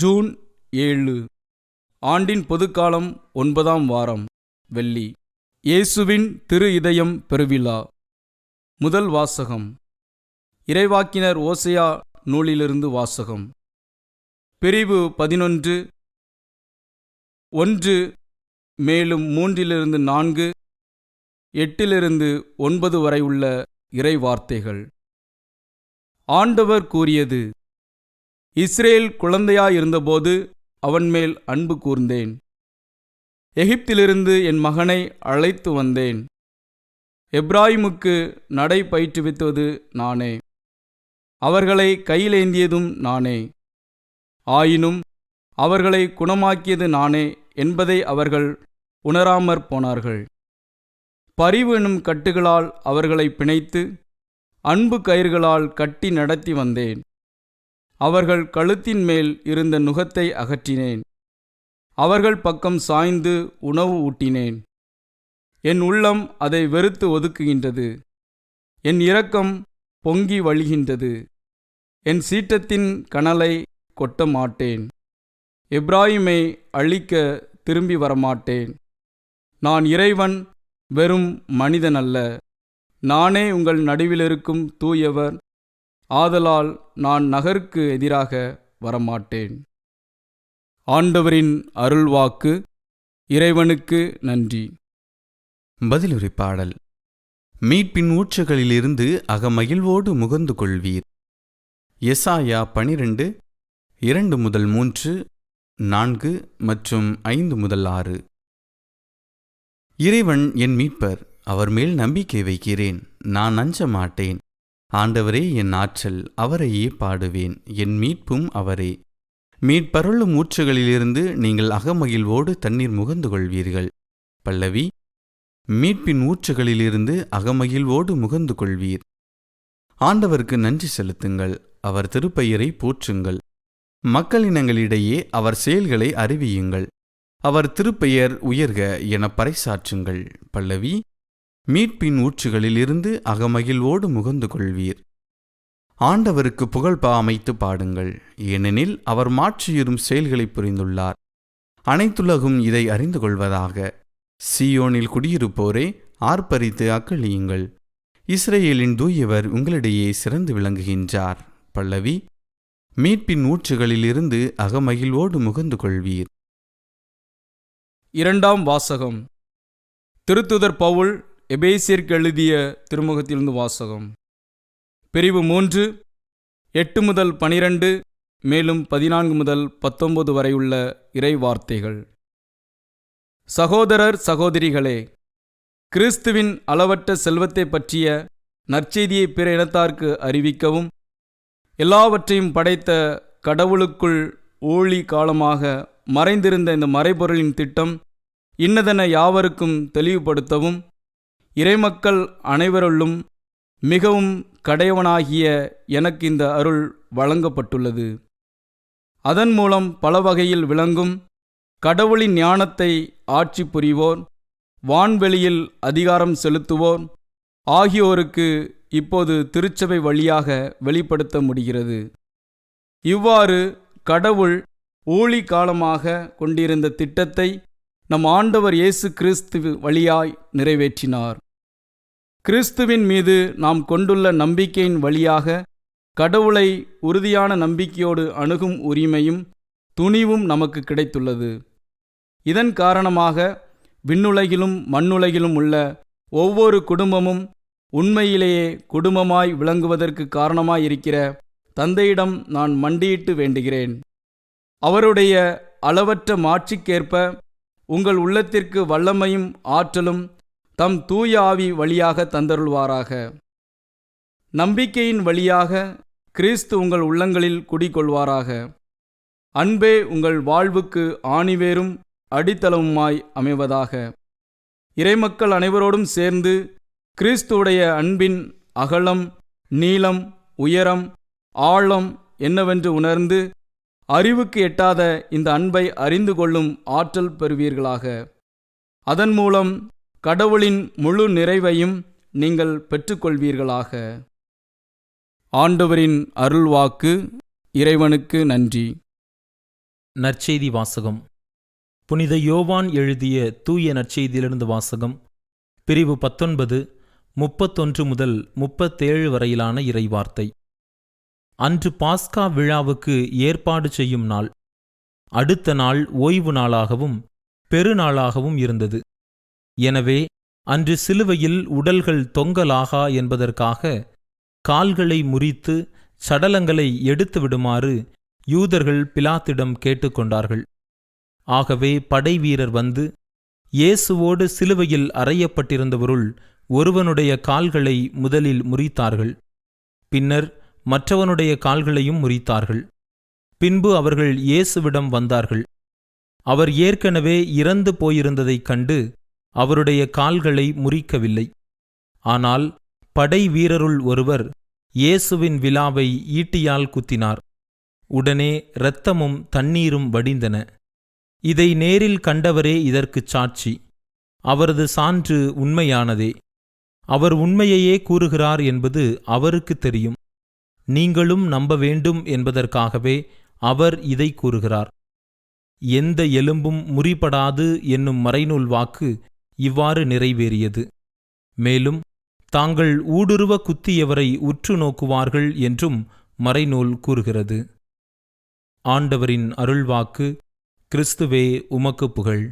June ஏழு. ஆண்டின் பொதுக்காலம் ஒன்பதாம் வாரம் வெள்ளி. இயேசுவின் திரு இதயம் பெருவிழா. முதல் வாசகம். இறைவாக்கினர் ஓசையா நூலிலிருந்து வாசகம். பிரிவு பதினொன்று. ஒன்று மேலும் மூன்றிலிருந்து நான்கு. எட்டிலிருந்து ஒன்பது வரை உள்ள இறை வார்த்தைகள் ஆண்டவர் கூறியது இஸ்ரேல் குழந்தையாயிருந்தபோது அவன் மேல் அன்பு கூர்ந்தேன். எகிப்திலிருந்து என் மகனை அழைத்து வந்தேன். எப்ராஹிமுக்கு நடை பயிற்றுவித்தது நானே. அவர்களை கையிலேந்தியதும் நானே. ஆயினும் அவர்களை குணமாக்கியது நானே என்பதை அவர்கள் உணராமற் போனார்கள். பரிவு எனும் கட்டுகளால் அவர்களை பிணைத்து அன்பு கயிர்களால் கட்டி நடத்தி வந்தேன். அவர்கள் கழுத்தின் மேல் இருந்த நுகத்தை அகற்றினேன். அவர்கள் பக்கம் சாய்ந்து உணவு ஊட்டினேன். என் உள்ளம் அதை வெறுத்து ஒதுக்குகின்றது. என் இரக்கம் பொங்கி வழிகின்றது. என் சீற்றத்தின் கனலை கொட்ட மாட்டேன். இப்ராஹிமை அழிக்க திரும்பி வரமாட்டேன். நான் இறைவன் வெறும் மனிதனல்ல. நானே உங்கள் நடுவிலிருக்கும் தூயவர் ஆதலால் நான் நகருக்கு எதிராக வரமாட்டேன். ஆண்டவரின் அருள்வாக்கு இறைவனுக்கு நன்றி. பதிலுரை பாடல். மீட்பின் ஊற்றுகளிலிருந்து அகமகிழ்வோடு முகந்து கொள்வீர். எசாயா பனிரெண்டு இரண்டு முதல் மூன்று நான்கு மற்றும் ஐந்து முதல் ஆறு. இறைவன் என் மீட்பர் அவர் மேல் நம்பிக்கை வைக்கிறேன் நான் அஞ்ச மாட்டேன். ஆண்டவரே என் ஆற்றல் அவரையே பாடுவேன் என் மீட்பும் அவரே. மீட்பருளும் ஊற்றுகளிலிருந்து நீங்கள் அகமகிழ்வோடு தண்ணீர் முகந்து கொள்வீர்கள். பல்லவி மீட்பின் ஊற்றுகளிலிருந்து அகமகிழ்வோடு முகந்து கொள்வீர். ஆண்டவருக்கு நன்றி செலுத்துங்கள் அவர் திருப்பெயரை போற்றுங்கள். மக்களினங்களிடையே அவர் செயல்களை அறிவியுங்கள். அவர் திருப்பெயர் உயர்க என பறைசாற்றுங்கள். பல்லவி மீட்பின் ஊற்றுகளிலிருந்து அகமகிழ்வோடு முகந்து கொள்வீர் ஆண்டவருக்கு புகழ்பா அமைத்து பாடுங்கள். ஏனெனில் அவர் மாற்றியிரும் செயல்களை புரிந்துள்ளார். அனைத்துலகும் இதை அறிந்து கொள்வதாக சியோனில் குடியிருப்போரே ஆர்ப்பரித்து அக்களியுங்கள். இஸ்ரேலின் தூயவர் உங்களிடையே சிறந்து விளங்குகின்றார். பல்லவி மீட்பின் ஊற்றுகளிலிருந்து அகமகிழ்வோடு முகந்து கொள்வீர் இரண்டாம் வாசகம். திருத்துதர் பவுல் எபேசியர்க்கு எழுதிய திருமுகத்திலிருந்து வாசகம். பிரிவு மூன்று எட்டு முதல் பனிரெண்டு மேலும் பதினான்கு முதல் பத்தொன்பது வரையுள்ள இறை வார்த்தைகள். சகோதரர் சகோதரிகளே கிறிஸ்துவின் அளவற்ற செல்வத்தை பற்றிய நற்செய்தியை பிற இனத்தார்க்கு அறிவிக்கவும் எல்லாவற்றையும் படைத்த கடவுளுக்குள் ஊழி காலமாக மறைந்திருந்த இந்த மறைபொருளின் திட்டம் இன்னதென யாவருக்கும் தெளிவுபடுத்தவும் இறைமக்கள் அனைவருள்ளும் மிகவும் கடையவனாகிய எனக்கு இந்த அருள் வழங்கப்பட்டுள்ளது. அதன் மூலம் பல வகையில் விளங்கும் கடவுளின் ஞானத்தை ஆட்சி புரிவோர் வான்வெளியில் அதிகாரம் செலுத்துவோர் ஆகியோருக்கு இப்போது திருச்சபை வழியாக வெளிப்படுத்த முடிகிறது. இவ்வாறு கடவுள் ஊழி காலமாக கொண்டிருந்த திட்டத்தை நம் ஆண்டவர் இயேசு கிறிஸ்து வழியாய் நிறைவேற்றினார். கிறிஸ்துவின் மீது நாம் கொண்டுள்ள நம்பிக்கையின் வழியாக கடவுளை உறுதியான நம்பிக்கையோடு அணுகும் உரிமையும் துணிவும் நமக்கு கிடைத்துள்ளது. இதன் காரணமாக விண்ணுலகிலும் மண்ணுலகிலும் உள்ள ஒவ்வொரு குடும்பமும் உண்மையிலேயே குடும்பமாய் விளங்குவதற்கு காரணமாயிருக்கிற தந்தையிடம் நான் மண்டியிட்டு வேண்டுகிறேன். அவருடைய அளவற்ற மாட்சிக்கேற்ப உங்கள் உள்ளத்திற்கு வல்லமையும் ஆற்றலும் தம் தூய ஆவி வழியாக தந்தருள்வாராக. நம்பிக்கையின் வழியாக கிறிஸ்து உங்கள் உள்ளங்களில் குடிகொள்வாராக. அன்பே உங்கள் வாழ்வுக்கு ஆணிவேரும் அடித்தளமுமாய் அமைவதாக. இறைமக்கள் அனைவரோடும் சேர்ந்து கிறிஸ்துவுடைய அன்பின் அகலம் நீளம் உயரம் ஆழம் என்னவென்று உணர்ந்து அறிவுக்கு எட்டாத இந்த அன்பை அறிந்து கொள்ளும் ஆற்றல் பெறுவீர்களாக. அதன் மூலம் கடவுளின் முழு நிறைவையும் நீங்கள் பெற்றுக்கொள்வீர்களாக. ஆண்டவரின் அருள்வாக்கு இறைவனுக்கு நன்றி. நற்செய்தி வாசகம். புனித யோவான் எழுதிய தூய நற்செய்தியிலிருந்து வாசகம். பிரிவு பத்தொன்பது முப்பத்தொன்று முதல் முப்பத்தேழு வரையிலான இறைவார்த்தை. அன்று பாஸ்கா விழாவுக்கு ஏற்பாடு செய்யும் நாள். அடுத்த நாள் ஓய்வு நாளாகவும் பெருநாளாகவும் இருந்தது. எனவே அன்று சிலுவையில் உடல்கள் தொங்கலாகா என்பதற்காக கால்களை முறித்து சடலங்களை எடுத்து விடுமாறு யூதர்கள் பிலாத்திடம் கேட்டுக்கொண்டார்கள். ஆகவே படைவீரர் வந்து இயேசுவோடு சிலுவையில் அறையப்பட்டிருந்தவருள் ஒருவனுடைய கால்களை முதலில் முறித்தார்கள். பின்னர் மற்றவனுடைய கால்களையும் முறித்தார்கள். பின்பு அவர்கள் இயேசுவிடம் வந்தார்கள். அவர் ஏற்கனவே இறந்து போயிருந்ததைக் கண்டு அவருடைய கால்களை முறிக்கவில்லை. ஆனால் படை வீரருள் ஒருவர் இயேசுவின் விழாவை ஈட்டியால் குத்தினார். உடனே இரத்தமும் தண்ணீரும் வடிந்தன. இதை நேரில் கண்டவரே இதற்குச் சாட்சி. அவரது சான்று உண்மையானதே. அவர் உண்மையையே கூறுகிறார் என்பது அவருக்கு தெரியும். நீங்களும் நம்ப வேண்டும் என்பதற்காகவே அவர் இதை கூறுகிறார். எந்த எலும்பும் முறிபடாது என்னும் மறைநூல் வாக்கு இவ்வாறு நிறைவேறியது. மேலும் தாங்கள் ஊடுருவ குத்தியவரை உற்று நோக்குவார்கள் என்றும் மறைநூல் கூறுகிறது. ஆண்டவரின் அருள்வாக்கு கிறிஸ்துவே உமக்கு புகழ்.